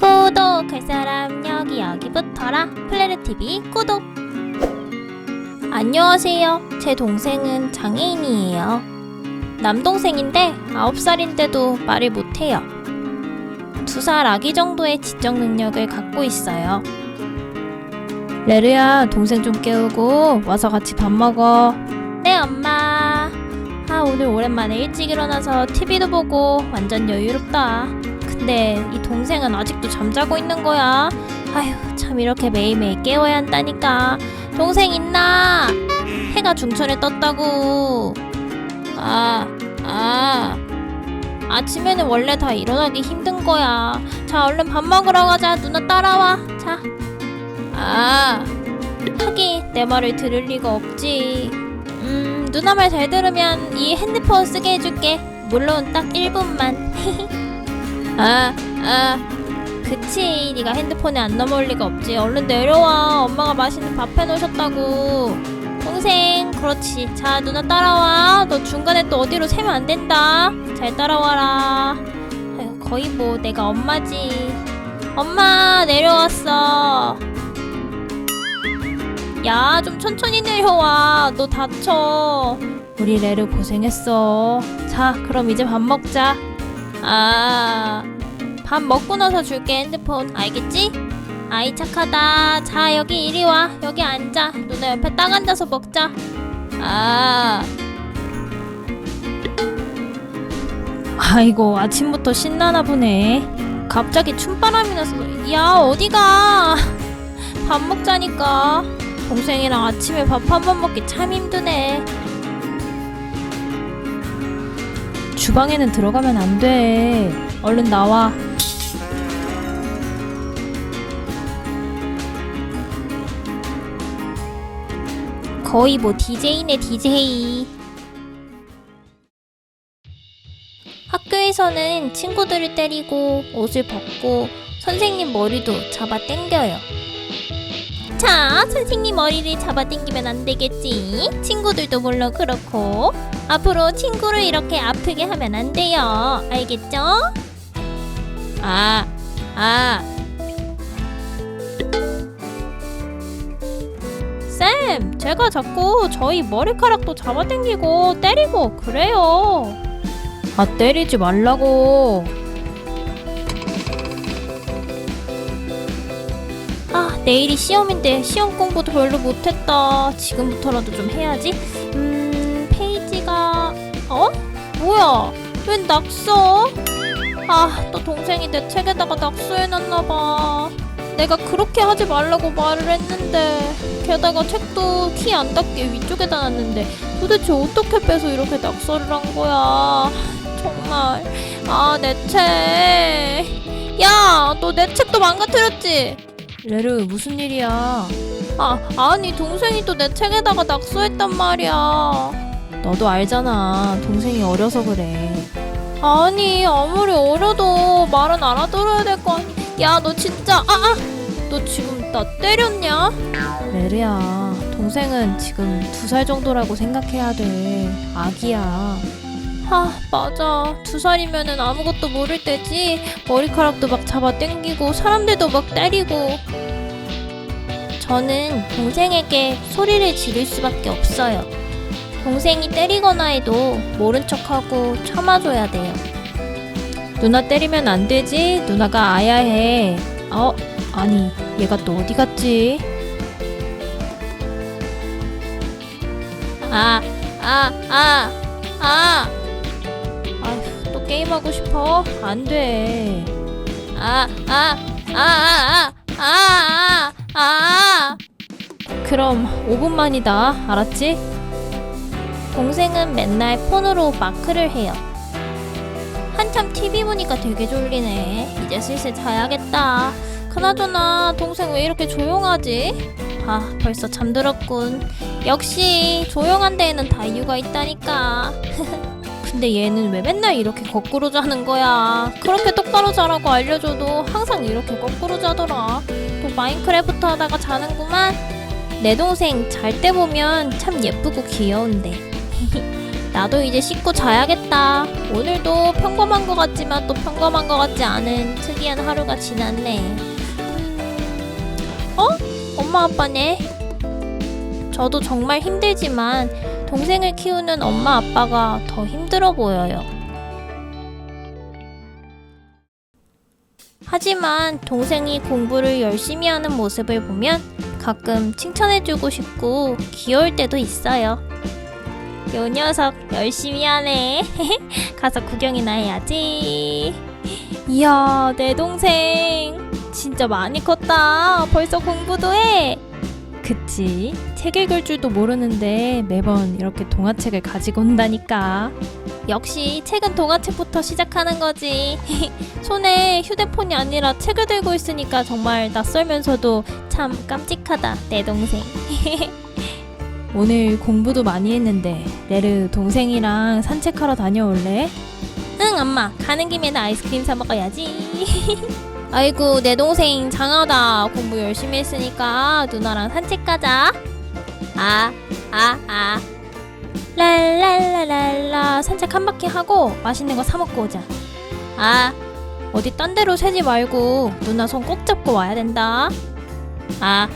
구독할 사람 여기 여기부터라. 플레르TV 구독. 안녕하세요. 제 동생은 장애인이에요. 남동생인데 9살인데도 말을 못해요. 2살 아기 정도의 지적 능력을 갖고 있어요. 레르야 동생 좀 깨우고 와서 같이 밥 먹어. 네 엄마. 아 오늘 오랜만에 일찍 일어나서 TV도 보고 완전 여유롭다 근데 이 동생은 아직도 잠자고 있는 거야. 아휴, 참 이렇게 매일매일 깨워야 한다니까. 동생 있나? 해가 중천에 떴다고. 아, 아. 아침에는 원래 다 일어나기 힘든 거야. 자, 얼른 밥 먹으러 가자. 누나 따라와. 자. 아. 하긴 내 말을 들을 리가 없지. 음, 누나 말 잘 들으면 이 핸드폰 쓰게 해줄게. 물론 딱 1분만. 아, 아, 그치. 네가 핸드폰에 안 넘어올 리가 없지. 얼른 내려와. 엄마가 맛있는 밥 해놓으셨다고. 동생, 그렇지. 자, 누나 따라와. 너 중간에 또 어디로 새면 안 된다. 잘 따라와라. 아유, 거의 뭐 내가 엄마지. 엄마, 내려왔어. 야, 좀 천천히 내려와. 너 다쳐. 우리 레르 고생했어. 자, 그럼 이제 밥 먹자. 아, 밥 먹고 나서 줄게 핸드폰 알겠지? 아이 착하다. 자 여기 이리 와. 여기 앉아. 누나 옆에 딱 앉아서 먹자. 아. 아이고 아침부터 신나나 보네. 갑자기 춤바람이 나서 야 어디가? 밥 먹자니까. 동생이랑 아침에 밥 한 번 먹기 참 힘드네. 주방에는 들어가면 안 돼. 얼른 나와. 거의 뭐 DJ네 DJ. 학교에서는 친구들을 때리고 옷을 벗고 선생님 머리도 잡아 당겨요. 자, 선생님 머리를 잡아 당기면 안 되겠지. 친구들도 물론 그렇고 앞으로 친구를 이렇게 아프게 하면 안 돼요. 알겠죠? 아, 아. 쌤, 제가 자꾸 저희 머리카락도 잡아당기고 때리고 그래요. 아, 때리지 말라고. 아, 내일이 시험인데 시험 공부도 별로 못했다. 지금부터라도 좀 해야지. 음, 페이지가 어? 뭐야? 웬 낙서? 아, 또 동생이 내 책에다가 낙서해놨나 봐. 내가 그렇게 하지 말라고 말을 했는데 게다가 책도 키 안 닿게 위쪽에다 놨는데 도대체 어떻게 빼서 이렇게 낙서를 한 거야? 정말 아, 내 책. 야, 너 내 책도 망가뜨렸지? 레르 무슨 일이야? 아 아니 동생이 또 내 책에다가 낙서했단 말이야. 너도 알잖아 동생이 어려서 그래. 아니 아무리 어려도 말은 알아들어야 될 거 아니. 야 너 진짜 아 아 너 지금 나 때렸냐? 레르야 동생은 지금 두 살 정도라고 생각해야 돼. 아기야. 아 맞아 두 살이면은 아무것도 모를 때지 머리카락도 막 잡아 당기고 사람들도 막 때리고 저는 동생에게 소리를 지를 수밖에 없어요 동생이 때리거나 해도 모른 척하고 참아줘야 돼요 누나 때리면 안 되지 누나가 아야 해 어? 아니 얘가 또 어디 갔지? 아 아, 아, 아. 아휴, 또 게임하고 싶어? 안 돼. 아, 아, 아, 아, 아, 아, 아, 아. 그럼 5분만이다. 알았지? 동생은 맨날 폰으로 마크를 해요. 한참 TV 보니까 되게 졸리네. 이제 슬슬 자야겠다. 그나저나 동생 왜 이렇게 조용하지? 아, 벌써 잠들었군. 역시 조용한 데에는 다 이유가 있다니까. 근데 얘는 왜 맨날 이렇게 거꾸로 자는 거야? 그렇게 똑바로 자라고 알려줘도 항상 이렇게 거꾸로 자더라. 또 마인크래프트 하다가 자는구만. 내 동생 잘 때 보면 참 예쁘고 귀여운데. 나도 이제 씻고 자야겠다. 오늘도 평범한 것 같지만 또 평범한 것 같지 않은 특이한 하루가 지났네. 음, 어? 엄마 아빠네. 저도 정말 힘들지만 동생을 키우는 엄마 아빠가 더 힘들어 보여요. 하지만 동생이 공부를 열심히 하는 모습을 보면 가끔 칭찬해주고 싶고 귀여울 때도 있어요. 요 녀석 열심히 하네. 가서 구경이나 해야지. 이야, 내 동생 진짜 많이 컸다. 벌써 공부도 해. 그치. 책 읽을 줄도 모르는데 매번 이렇게 동화책을 가지고 온다니까. 역시 책은 동화책부터 시작하는 거지. 손에 휴대폰이 아니라 책을 들고 있으니까 정말 낯설면서도 참 깜찍하다, 내 동생. 오늘 공부도 많이 했는데 레르 동생이랑 산책하러 다녀올래? 응 엄마. 가는 김에 나 아이스크림 사 먹어야지. 아이고 내 동생 장하다. 공부 열심히 했으니까 누나랑 산책 가자. 아 아, 아. 랄랄랄랄라. 산책 한 바퀴 하고 맛있는 거 사 먹고 오자. 아 어디 딴 데로 새지 말고 누나 손 꼭 잡고 와야 된다. 아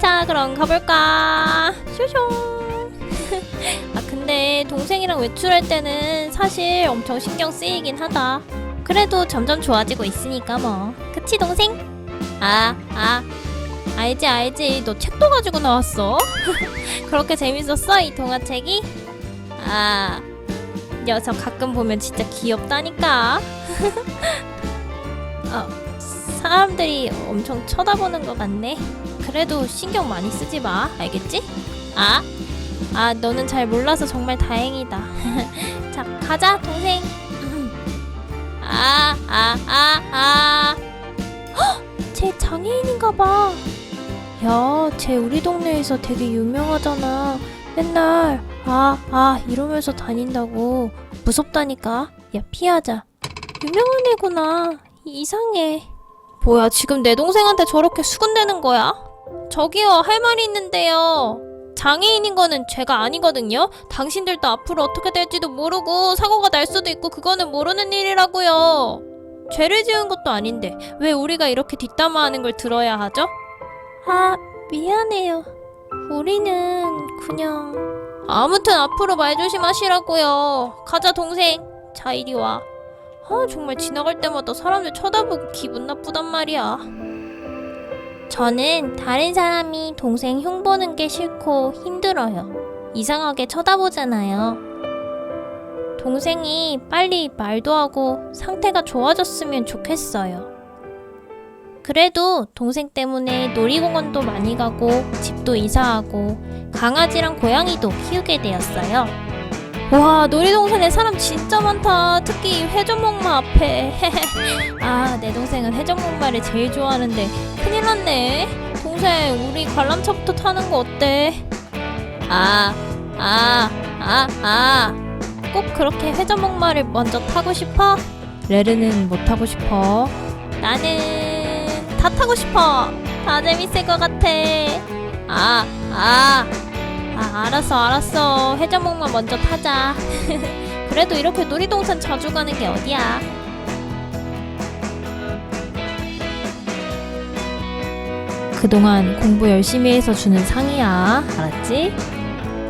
자 그럼 가볼까 쇼쇼 아 근데 동생이랑 외출할 때는 사실 엄청 신경 쓰이긴 하다 그래도 점점 좋아지고 있으니까 뭐 그치 동생? 아 아, 알지 알지 너 책도 가지고 나왔어 그렇게 재밌었어 이 동화책이? 아 녀석 가끔 보면 진짜 귀엽다니까 아, 사람들이 엄청 쳐다보는 것 같네 그래도 신경 많이 쓰지 마. 알겠지? 아, 아, 너는 잘 몰라서 정말 다행이다. 자, 가자, 동생. 아, 아, 아, 아. 헉, 쟤 장애인인가 봐. 야, 쟤 우리 동네에서 되게 유명하잖아. 맨날 아, 아 이러면서 다닌다고. 무섭다니까. 야, 피하자. 유명한 애구나. 이상해. 뭐야, 지금 내 동생한테 저렇게 수군대는 거야? 저기요, 할 말이 있는데요. 장애인인 거는 죄가 아니거든요. 당신들도 앞으로 어떻게 될지도 모르고 사고가 날 수도 있고 그거는 모르는 일이라고요. 죄를 지은 것도 아닌데 왜 우리가 이렇게 뒷담화하는 걸 들어야 하죠? 아, 미안해요. 우리는 그냥 아무튼 앞으로 말 조심하시라고요. 가자 동생. 자 이리 와. 아 정말 지나갈 때마다 사람들 쳐다보고 기분 나쁘단 말이야. 저는 다른 사람이 동생 흉 보는 게 싫고 힘들어요. 이상하게 쳐다보잖아요. 동생이 빨리 말도 하고 상태가 좋아졌으면 좋겠어요. 그래도 동생 때문에 놀이공원도 많이 가고 집도 이사하고 강아지랑 고양이도 키우게 되었어요. 와 놀이동산에 사람 진짜 많다. 특히 회전목마 앞에. 아 내 동생은 회전목마를 제일 좋아하는데 큰일 났네. 동생 우리 관람차부터 타는 거 어때? 아 아, 아, 아. 꼭 그렇게 회전목마를 먼저 타고 싶어? 레르는 못 타고 싶어. 나는 다 타고 싶어. 다 재밌을 것 같아. 아, 아. 아, 알았어, 알았어. 회전목마 먼저 타자. 그래도 이렇게 놀이동산 자주 가는 게 어디야? 그동안 공부 열심히 해서 주는 상이야. 알았지?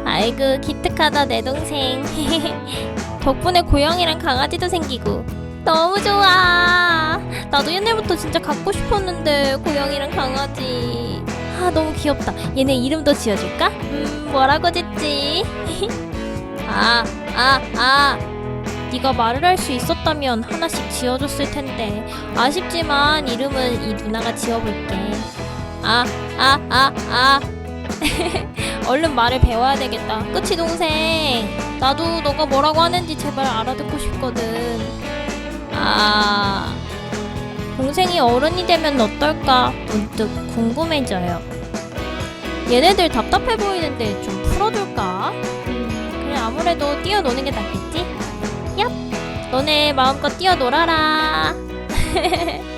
아이고, 기특하다, 내 동생. 덕분에 고양이랑 강아지도 생기고. 너무 좋아. 나도 옛날부터 진짜 갖고 싶었는데, 고양이랑 강아지. 아, 너무 귀엽다. 얘네 이름도 지어줄까? 음, 뭐라고 짓지? 아, 아, 아. 네가 말을 할 수 있었다면 하나씩 지어줬을 텐데 아쉽지만 이름은 이 누나가 지어볼게. 아, 아, 아, 아. 얼른 말을 배워야 되겠다. 그치 동생? 나도 너가 뭐라고 하는지 제발 알아듣고 싶거든. 아. 동생이 어른이 되면 어떨까 문득 궁금해져요. 얘네들 답답해 보이는데 좀 풀어줄까? 음, 그래 아무래도 뛰어노는 게 낫겠지? 얍! 너네 마음껏 뛰어놀아라.